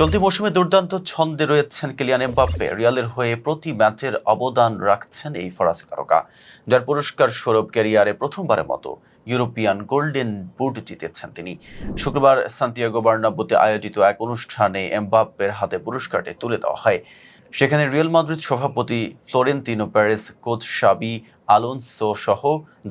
চলতি মৌসুমে দুর্দান্ত ছন্দে রয়েছেন কিলিয়ান এমবাপ্পে। রিয়ালের হয়ে প্রতি ম্যাচের অবদান রাখছেন এই ফরাসি তারকা। যার পুরস্কার স্বরূপ ক্যারিয়ারে প্রথমবারের মতো ইউরোপিয়ান গোল্ডেন বুট জিতেছেন তিনি। শুক্রবার সান্তিয়াগো বার্নাব্বুতে আয়োজিত এক অনুষ্ঠানে এমবাপ্পের হাতে পুরস্কারটি তুলে দেওয়া হয়। সেখানে রিয়েল মাদ্রিদ সভাপতি Florentino Perez, coach Xabi Alonso সহ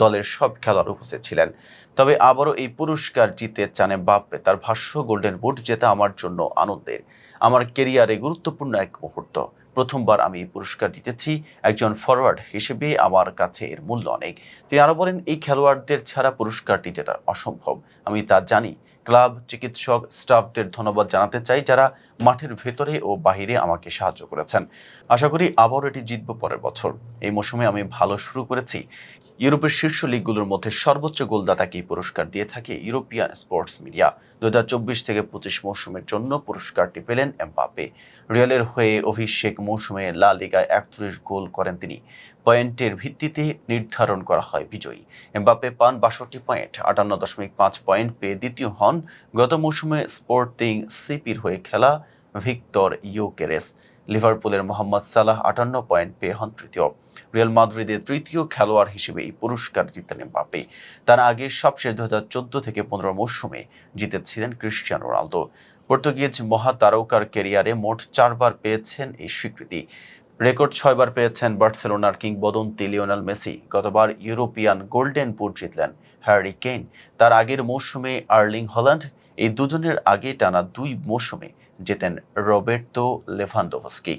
দলের সব খেলোয়াড় উপস্থিত ছিলেন। তবে আবারও এই পুরস্কার জিতে চানে বাপ্পে তার ভাষ্য, গোল্ডেন বুট জেতা আমার জন্য আনন্দের। আমার কেরিয়ারে গুরুত্বপূর্ণ এক মুহূর্ত। প্রথমবার আমি পুরস্কার জিতেছি একজন ফরওয়ার্ড হিসেবে আমার কাছে এর মূল্য অনেক। তিনি আরও বলেন, এই খেলোয়াড়দের ছাড়া পুরস্কারটি জেতা অসম্ভব। আমি তা জানি। ক্লাব, চিকিৎসক, স্টাফদের ধন্যবাদ জানাতে চাই যারা মাঠের ভেতরে ও বাহিরে আমাকে সাহায্য করেছেন। আশা করি আবারও এটি জিতব পরের বছর। এই মৌসুমে আমি ভালো শুরু করেছি। ইউরোপের শীর্ষ লিগগুলোর মধ্যে সর্বোচ্চ গোলদাতাকে পুরস্কার দিয়ে থাকে ইউরোপিয়ান স্পোর্টস মিডিয়া। দুই হাজার চব্বিশ থেকে পঁচিশ মৌসুমের জন্য পুরস্কারটি পেলেন এমবাপে রিয়ালের হয়ে অভিষেক মৌসুমে লা লিগায় একত্রিশ গোল করেন তিনি। পয়েন্টের ভিত্তিতে নির্ধারণ করা হয় বিজয়ী। এমবাপে পান বাষট্টি পয়েন্ট, আটান্ন দশমিক পাঁচ পয়েন্ট পেয়ে দ্বিতীয় হন। গত মৌসুমে স্পোর্টিং সিপির হয়ে খেলা ভিক্টর ইউকেরেস লিভারপুলের মোহাম্মদ সালাহ আটান্ন পয়েন্ট পেয়ে হন তৃতীয়। রিয়াল মাদ্রিদের তৃতীয় খেলোয়াড় হিসেবে এই পুরস্কার জিতেন এমবাপে তার আগে সবশেষ দু হাজার চোদ্দ থেকে পনেরো মৌসুমে জিতেছিলেন ক্রিস্টিয়ানো রোনালদো। পর্তুগিজ মহাতারকার ক্যারিয়ারে মোট চারবার পেয়েছেন এই স্বীকৃতি। রেকর্ড ছয়বার পেয়েছেন বার্সেলোনার কিংবদন্তি লিওনাল মেসি। গতবার ইউরোপিয়ান গোল্ডেন বুট জিতলেন হ্যারি কেইন। তার আগের মৌসুমে আর্লিং হল্যান্ড এই দুজনের আগে টানা দুই মৌসুমে জেতেন রবের্তো লেভানডোভস্কি।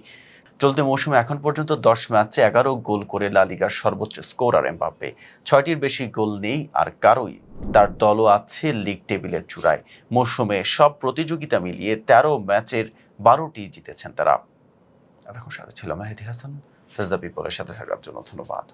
চলতি মৌসুমে এখন পর্যন্ত দশ ম্যাচে এগারো গোল করে লা লিগার সর্বোচ্চ স্কোরার এমবাপ্পে। ছয়টির বেশি গোল নেই আর কারোই। তার দলও আছে লিগ টেবিলের চূড়ায়। মৌসুমে সব প্রতিযোগিতা মিলিয়ে তেরো ম্যাচের বারোটি জিতেছেন তারা। এতক্ষণ সাথে ছিল মেহেদি হাসান। ফেজদা পিপলের সাথে থাকার জন্য ধন্যবাদ।